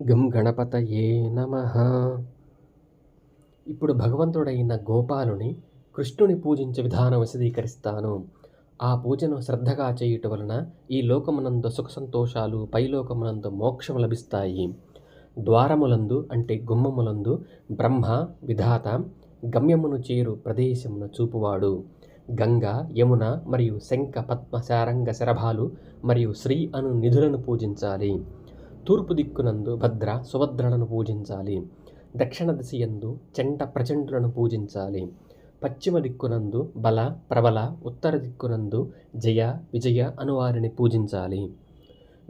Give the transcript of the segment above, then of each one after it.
గం గణపతయే నమ. ఇప్పుడు భగవంతుడైన గోపాలుని కృష్ణుని పూజించే విధానం విశదీకరిస్తాను ఆ పూజను శ్రద్ధగా చేయుట వలన ఈ లోకమునందు సుఖ సంతోషాలు పైలోకమునందు మోక్షం లభిస్తాయి. ద్వారములందు అంటే గుమ్మములందు బ్రహ్మ విధాత గమ్యమును చేరు ప్రదేశమును చూపువాడు. గంగ యమున మరియు శంఖ పద్మ శారంగ శరభాలు మరియు శ్రీ అను నిధులను పూజించాలి. తూర్పు దిక్కునందు భద్ర సుభద్రలను పూజించాలి. దక్షిణ దిశయందు చెంట ప్రచండులను పూజించాలి. పశ్చిమ దిక్కునందు బల ప్రబల ఉత్తర దిక్కునందు జయ విజయ అనువారిని పూజించాలి.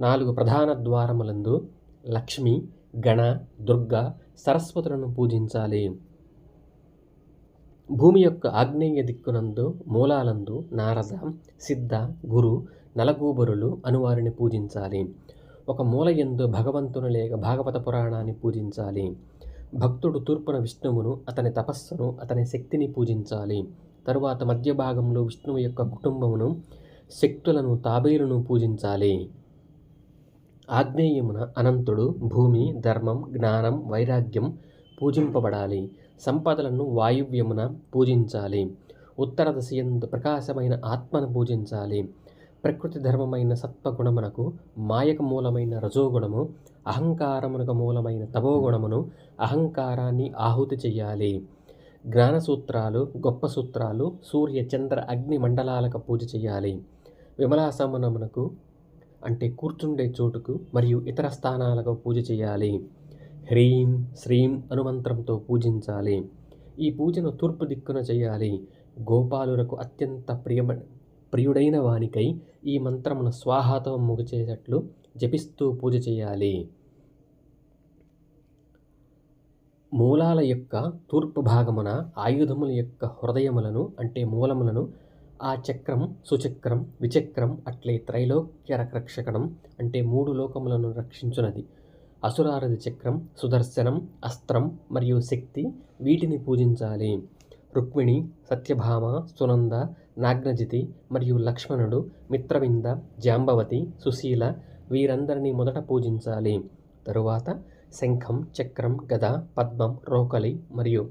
నాలుగు ప్రధాన ద్వారములందు లక్ష్మి గణ దుర్గ సరస్వతులను పూజించాలి. భూమి యొక్క ఆగ్నేయ దిక్కునందు మూలాలందు నారద సిద్ధ గురు నలగూబరులు అనువారిని పూజించాలి. ఒక మూల ఎందు భగవంతుని లేక భాగవత పురాణాన్ని పూజించాలి. భక్తుడు తూర్పున విష్ణువును అతని తపస్సును అతని శక్తిని పూజించాలి. తరువాత మధ్య భాగంలో విష్ణువు యొక్క కుటుంబమును శక్తులను తాబేలును పూజించాలి. ఆగ్నేయమున అనంతుడు భూమి ధర్మం జ్ఞానం వైరాగ్యం పూజింపబడాలి. సంపదలను వాయువ్యమున పూజించాలి. ఉత్తర దశయందు ప్రకాశమైన ఆత్మను పూజించాలి. ప్రకృతి ధర్మమైన సత్వగుణమునకు మాయక మూలమైన రజోగుణము అహంకారమునకు మూలమైన తమోగుణమును అహంకారాన్ని ఆహుతి చేయాలి జ్ఞాన సూత్రాలు గొప్ప సూత్రాలు సూర్య చంద్ర అగ్ని మండలాలకు పూజ చేయాలి విమలాసమనమునకు అంటే కూర్చుండే చోటుకు మరియు ఇతర స్థానాలకు పూజ చేయాలి హ్రీం శ్రీం అనుమంత్రంతో పూజించాలి. ఈ పూజను తూర్పు దిక్కున చేయాలి గోపాలులకు అత్యంత ప్రియమ ప్రియుడైన వానికై ఈ మంత్రమును స్వాహాతో ముగిచేటట్లు జపిస్తూ పూజ చేయాలి. మూలాల యొక్క తూర్పు భాగమున ఆయుధముల యొక్క హృదయములను అంటే మూలములను ఆ చక్రం సుచక్రం విచక్రం అట్లే త్రైలోక్య రక్షకడం అంటే మూడు లోకములను రక్షించునది. అసురారథి చక్రం సుదర్శనం అస్త్రం మరియు శక్తి వీటిని పూజించాలి. రుక్మిణి సత్యభామ సునంద నాగ్నజితి మరియు లక్ష్మణుడు మిత్రవింద జాంబవతి సుశీల వీరందరినీ మొదట పూజించాలి. తరువాత శంఖం చక్రం గద పద్మం రోకలి మరియు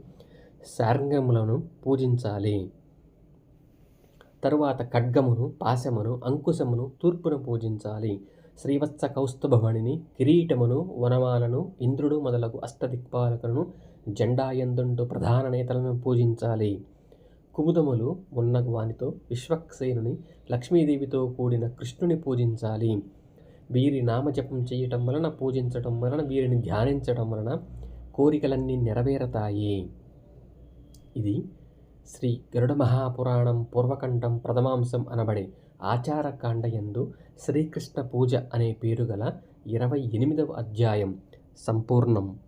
శార్ంగములను పూజించాలి. తరువాత ఖడ్గమును పాశమును అంకుశమును తూర్పున పూజించాలి. శ్రీవత్స కౌస్తుభమణిని కిరీటమును వనమాలను ఇంద్రుడు మొదలగు అష్టదిక్పాలకులను జెండా ఎందుండు ప్రధాన నేతలను పూజించాలి. కుముదములు ఉన్న వానితో విశ్వక్సేనుని లక్ష్మీదేవితో కూడిన కృష్ణుని పూజించాలి. వీరి నామజపం చేయటం వలన పూజించటం వలన వీరిని ధ్యానించడం వలన కోరికలన్నీ నెరవేరతాయి. ఇది శ్రీ గరుడ మహాపురాణం పూర్వకంఠం ప్రథమాంశం అనబడే ఆచారకాండ ఎందు శ్రీకృష్ణ పూజ అనే పేరు గల ఇరవై ఎనిమిదవ అధ్యాయం సంపూర్ణం.